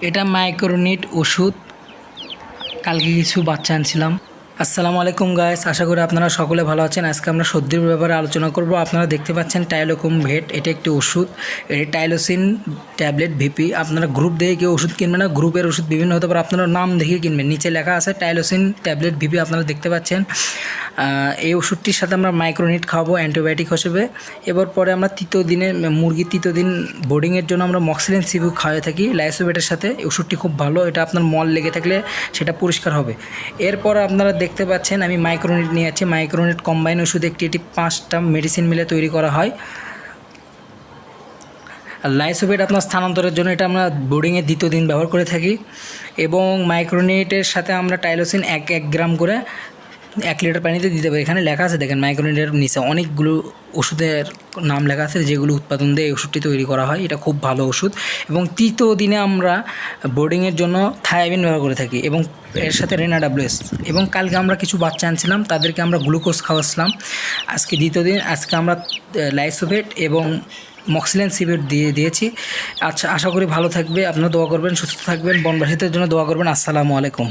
এটা মাইক্রোনিট ওষুধ। কালকে কিছু বাচ্চা আনছিলাম। আসসালামু আলাইকুম গাইস আশা করি আপনারা সকলে ভালো আছেন। আজকে আমরা সর্দির ব্যাপারে আলোচনা করব। আপনারা দেখতে পাচ্ছেন টাইলোকুম ভেট, এটা একটি ওষুধ। এটি টাইলোসিন ট্যাবলেট ভিপি। আপনারা গ্রুপ দেখে কেউ ওষুধ কিনবেন না গ্রুপের ওষুধ বিভিন্ন হতে পারে, আপনারা নাম দেখে কিনবেন। নিচে লেখা আছে টাইলোসিন ট্যাবলেট ভিপি, আপনারা দেখতে পাচ্ছেন। এই ওষুধটির সাথে আমরা মাইক্রোনিট খাওয়াবো অ্যান্টিবায়োটিক হিসেবে। এবার পরে আমরা তৃতীয় দিনে, মুরগির তৃতীয় দিন বোর্ডিংয়ের জন্য আমরা মক্সিলিন সিবু খাওয়াই থাকি লাইসোবেটের সাথে। ওষুধটি খুব ভালো, এটা আপনার মল লেগে থাকলে সেটা পরিষ্কার হবে। এরপর আপনারা দেখতে পাচ্ছেন, আমি মাইক্রোনিট নিয়ে আছি। মাইক্রোনিট কম্বাইন ওষুধ একটি এটি পাঁচটা মেডিসিন মিলে তৈরি করা হয়। আর লাইসোবেট আপনার স্থানান্তরের জন্য এটা আমরা বোর্ডিংয়ের দ্বিতীয় দিন ব্যবহার করে থাকি। এবং মাইক্রোনিটের সাথে আমরা টাইলোসিন এক এক গ্রাম করে এক লিটার পানিতে দিতে পারি। এখানে লেখা আছে, দেখেন মাইক্রোনিটের নিচে অনেকগুলো ওষুধের নাম লেখা আছে যেগুলো উৎপাদন দিয়ে এই ওষুধটি তৈরি করা হয়। এটা খুব ভালো ওষুধ। এবং তৃতীয় দিনে আমরা বোর্ডিংয়ের জন্য থায়াবিন ব্যবহার করে থাকি এবং এর সাথে রেনা ডাব্লিউএস এবং কালকে আমরা কিছু বাচ্চা আনছিলাম, তাদেরকে আমরা গ্লুকোজ খাওয়াচ্ছিলাম। আজকে দ্বিতীয় দিন, আজকে আমরা লাইসোভেট এবং মক্সিলেন সিভেট দিয়ে দিয়েছি। আচ্ছা আশা করি ভালো থাকবে। আপনারা দোয়া করবেন, সুস্থ থাকবেন, বনবাসীদের জন্য দোয়া করবেন। আসসালামু আলাইকুম।